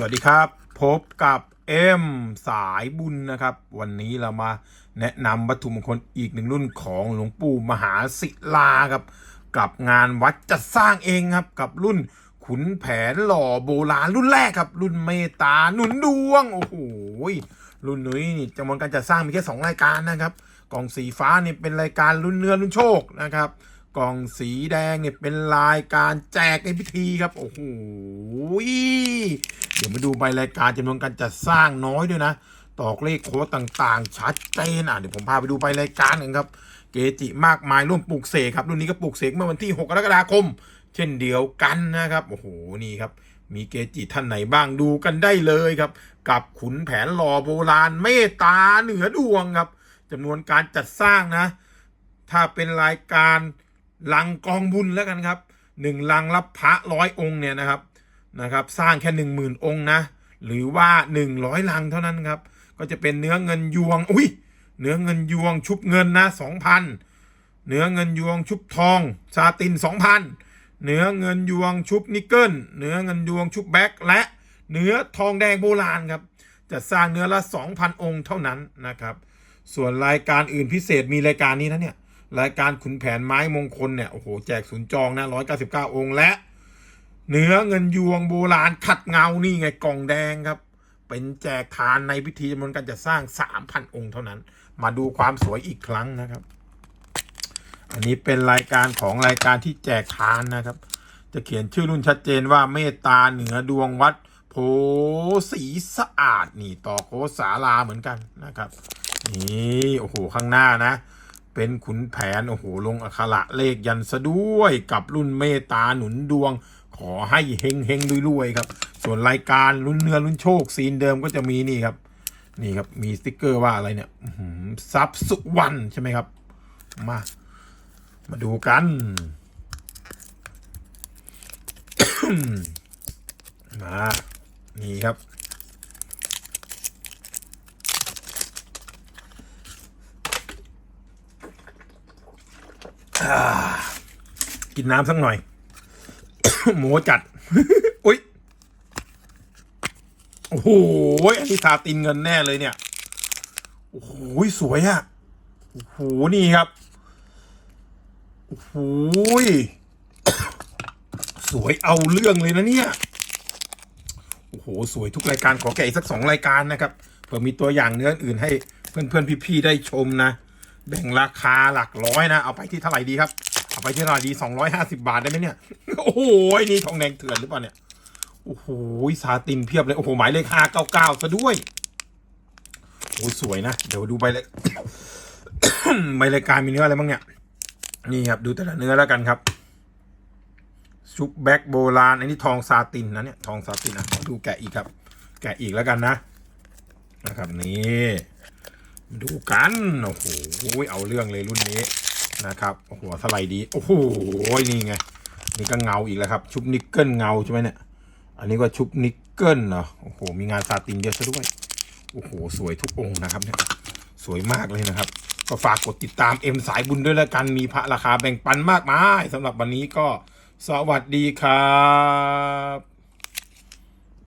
สวัสดีครับพบกับเอ็มสายบุญนะครับ วันนี้เรามาแนะนำวัตถุมงคลอีกหนึ่งรุ่นของหลวงปู่มหาศิลาครับ กับงานวัดจัดสร้างเองครับกับรุ่นขุนแผนหล่อโบราณรุ่นแรกครับ รุ่นเมตาหนุนดวง โอ้โหรุ่นนี้นี่จำนวนการจัดสร้างมีแค่สองรายการนะครับ กล่องสีฟ้านี่เป็นรายการรุ่นเนื้อรุ่นโชคนะครับ กล่องสีแดงเนี่ยเป็นรายการแจกในพิธีครับ โอ้โหเดี๋ยวมาดูใบรายการจำนวนการจัดสร้างน้อยด้วยนะ ตอกเลขโค้ดต่างๆ ชัดเจนอะเดี๋ยวผมพาไปดูใบรายการกันครับ เกจิมากมายร่วมปลูกเสกครับ รุ่นนี้ก็ปลูกเสกเมื่อวันที่ 6 กรกฎาคม เช่นเดียวกันนะครับ โอ้โห นี่ครับ มีเกจิท่านไหนบ้างดูกันได้เลยครับ กับขุนแผนหล่อโบราณเมตตาเหนือดวงครับจำนวนการจัดสร้างนะ ถ้าเป็นรายการ ลังกองบุญแล้วกันครับหนึ่งลังรับพระร้อยองค์เนี่ยนะครับนะครับ สร้างแค่หนึ่งหมื่นองค์นะ หรือว่าหนึ่งร้อยลังเท่านั้นครับ ก็จะเป็นเนื้อเงินยวงอุ้ยเนื้อเงินยวงชุบเงินนะสองพันเนื้อเงินยวงชุบทองซาตินสองพันเนื้อเงินยวงชุบนิกเกิลเนื้อเงินยวงชุบแบ็คและเนื้อทองแดงโบราณครับจะสร้างเนื้อละสองพันองค์เท่านั้นนะครับ ส่วนรายการอื่นพิเศษมีรายการนี้นะเนี่ย รายการขุนแผนไม้มงคลเนี่ยโอ้โหแจกศูนย์จองนะร้อยเก้าสิบเก้าองค์และ เนื้อเงินยวงโบราณขัดเงานี่ไงกล่องแดงครับ เป็นแจกทานในพิธีจำนวนการจะสร้างสามพันองค์เท่านั้น มาดูความสวยอีกครั้งนะครับ อันนี้เป็นรายการของรายการที่แจกทานนะครับ จะเขียนชื่อรุ่นชัดเจนว่าเมตตาเหนือดวงวัดโพสีสะอาดนี่ต่อโคสาลาเหมือนกันนะครับนี่โอ้โหข้างหน้านะ เป็นขุนแผน โอ้โห ลงอักขระเลขยันซะด้วยกับรุ่นเมตาหนุนดวง ขอให้เฮงเฮงรวยๆครับ ส่วนรายการรุ่นเนื้อรุ่นโชคซีนเดิมก็จะมีนี่ครับ นี่ครับ มีสติกเกอร์ว่าอะไรเนี่ยซับสุวรรณใช่ไหมครับ มา มาดูกันมานี่ครับ กินน้ำสักหน่อย หมูจัด อุ้ยโอ้โหอันนี้ซาตินเงินแน่เลยเนี่ย โอ้โหสวยอะโอ้โหนี่ครับ โอ้โหสวยเอาเรื่องเลยนะเนี่ย โอ้โห สวยทุกรายการขอแกะอีกสักสองรายการนะครับ เผื่อมีตัวอย่างเนื้ออื่นให้เพื่อนๆพี่ๆได้ชมนะ แบ่งราคาหลักร้อยนะ เอาไปที่เท่าไหร่ดีครับ เอาไปที่เท่าไหร่ดีสองร้อยห้าสิบาทได้ไหมเนี่ย โอ้โหนี่ทองแดงเถื่อนหรือเปล่าเนี่ย โอ้โหซาตินเพียบเลย โอ้โห หมายเลขห้าเก้าเก้าซะด้วย โอ้สวยนะ เดี๋ยวดูใบเลยใบรายการมีเนื้ออะไรบ้างเนี่ย นี่ครับ ดูแต่ละเนื้อแล้วกันครับชุบแบ็กโบราณ อันนี้ทองซาตินนะเนี่ย ทองซาตินนะดูแกะอีกครับ แกะอีกแล้วกันนะ นะครับนี่ ดูกัน โอ้โห เอาเรื่องเลยรุ่นนี้นะครับ โอ้โห สไลด์ดี โอ้โห นี่ไง นี่ก็เงาอีกแล้วครับ ชุบนิกเกิลเงาใช่ไหมเนี่ย อันนี้ก็ชุบนิกเกิลเหรอ โอ้โห มีงานซาตินเยอะซะด้วย โอ้โห สวยทุกองค์นะครับเนี่ย สวยมากเลยนะครับ ก็ฝากกดติดตามเอ็มสายบุญด้วยแล้วกัน มีพระราคาแบ่งปันมากมายสำหรับวันนี้ก็สวัสดีครับ